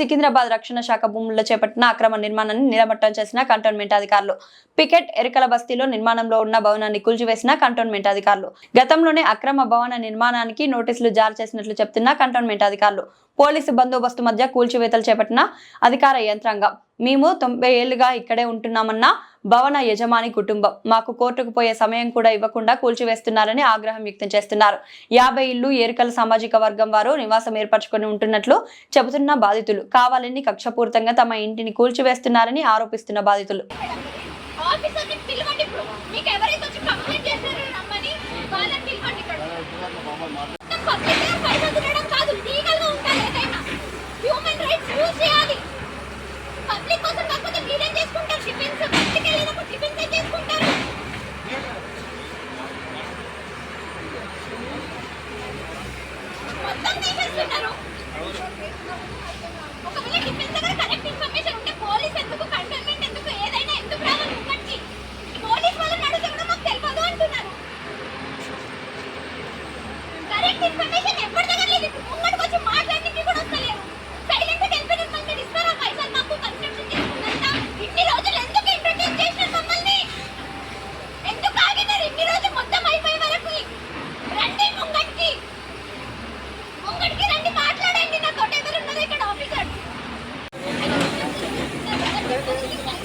సికింద్రాబాద్ రక్షణ శాఖ భూముల్లో చేపట్టిన అక్రమ నిర్మాణాన్ని నిలమట్టం చేసిన కంటోన్మెంట్ అధికారులు. పికెట్ ఎరికల బస్తీలో నిర్మాణంలో ఉన్న భవనాన్ని కూల్చివేసిన కంటోన్మెంట్ అధికారులు. గతంలోనే అక్రమ భవన నిర్మాణానికి నోటీసులు జారీ చేసినట్లు చెప్తున్న కంటోన్మెంట్ అధికారులు. పోలీసు బందోబస్తు మధ్య కూల్చివేతలు చేపట్టిన అధికార యంత్రాంగం. మేము తొంభై ఏళ్ళుగా ఇక్కడే ఉంటున్నామన్న భవన యజమాని కుటుంబం. మాకు కోర్టుకు పోయే సమయం కూడా ఇవ్వకుండా కూల్చివేస్తున్నారని ఆగ్రహం వ్యక్తం చేస్తున్నారు. యాభై ఇళ్ళు ఏరికల సామాజిక వర్గం వారు నివాసం ఏర్పరచుకొని ఉంటున్నట్లు చెబుతున్న బాధితులు. కావాలని కక్షపూర్తంగా తమ ఇంటిని కూల్చివేస్తున్నారని ఆరోపిస్తున్న బాధితులు. కరెక్ట్ ఇన్ఫర్మేషన్ ఉంటే పోలీస్ ఎందుకు కంటైన్మెంట్ ఎందుకు ఏదైనా ఎందుకు పోలీస్ వాళ్ళని అడిగితే కూడా అంటున్నారు. కరెక్ట్ ఇన్ఫర్మేషన్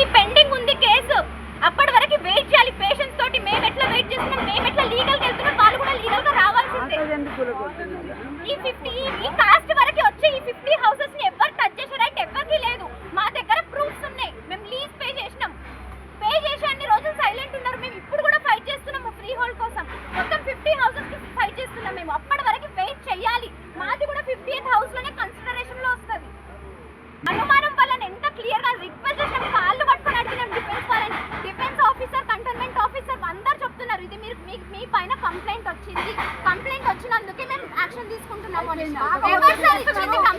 నీ పెండి ఇచ్చుకున్నాం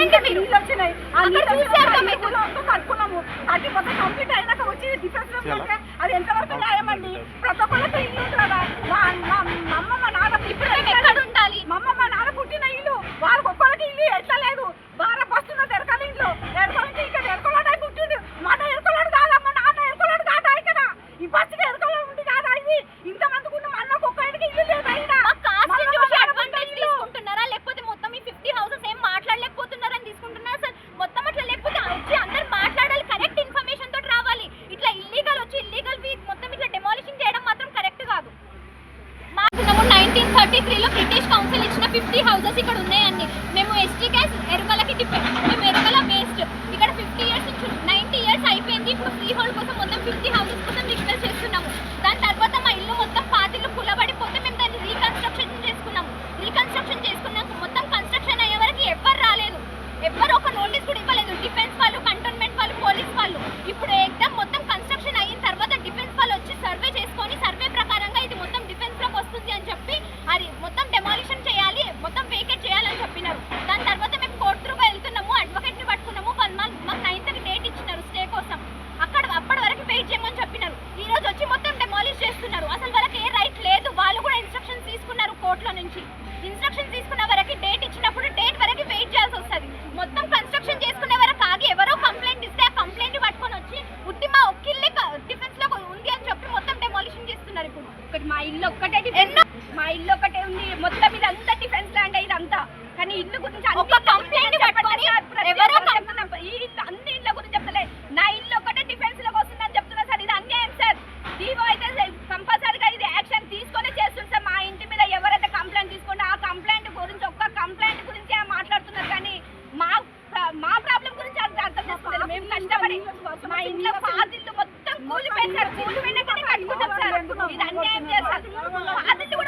আমি చూశారు కదా మీకు నాకు కూడా నాకు కూడా కంప్లీట్ అయినాక వచ్చి డిఫరెన్స్ ఫిఫ్టీ హౌసెస్ ఇక్కడ ఉన్నాయండి. మేము ఎస్టీ క్యాస్ ఎరుకలకి మేము ఎరుకల బేస్డ్ ఇక్కడ ఫిఫ్టీ ఇయర్స్ నుంచి నైంటీ ఇయర్స్ అయిపోయింది. ఇప్పుడు ఫ్రీ హోల్డ్ కోసం మొత్తం ఫిఫ్టీ హౌసెస్ కోసం రిక్వెస్ట్ చేస్తున్నాము. దాని తర్వాత మా ఇల్లు మొత్తం పాతిలు కులబడిపోతే మేము దాన్ని రీకన్స్ట్రక్షన్ చేసుకున్నాము రీకన్స్ట్రక్షన్ చేసుకున్నాము మొత్తం కన్స్ట్రక్షన్ అయ్యే వరకు ఎవ్వరు రాలేదు. ఎవ్వరు ఒక నోటీస్ కూడా ఇవ్వలేదు. డిఫెన్స్ వాళ్ళు కంటోన్మెంట్ వాళ్ళు పోలీస్ వాళ్ళు. ఇప్పుడు ఎగ్జామ్ సర్కు నువ్వు వెనక కట్టుకుంటావు సార్ ఇది అన్యాయం చేస్తారు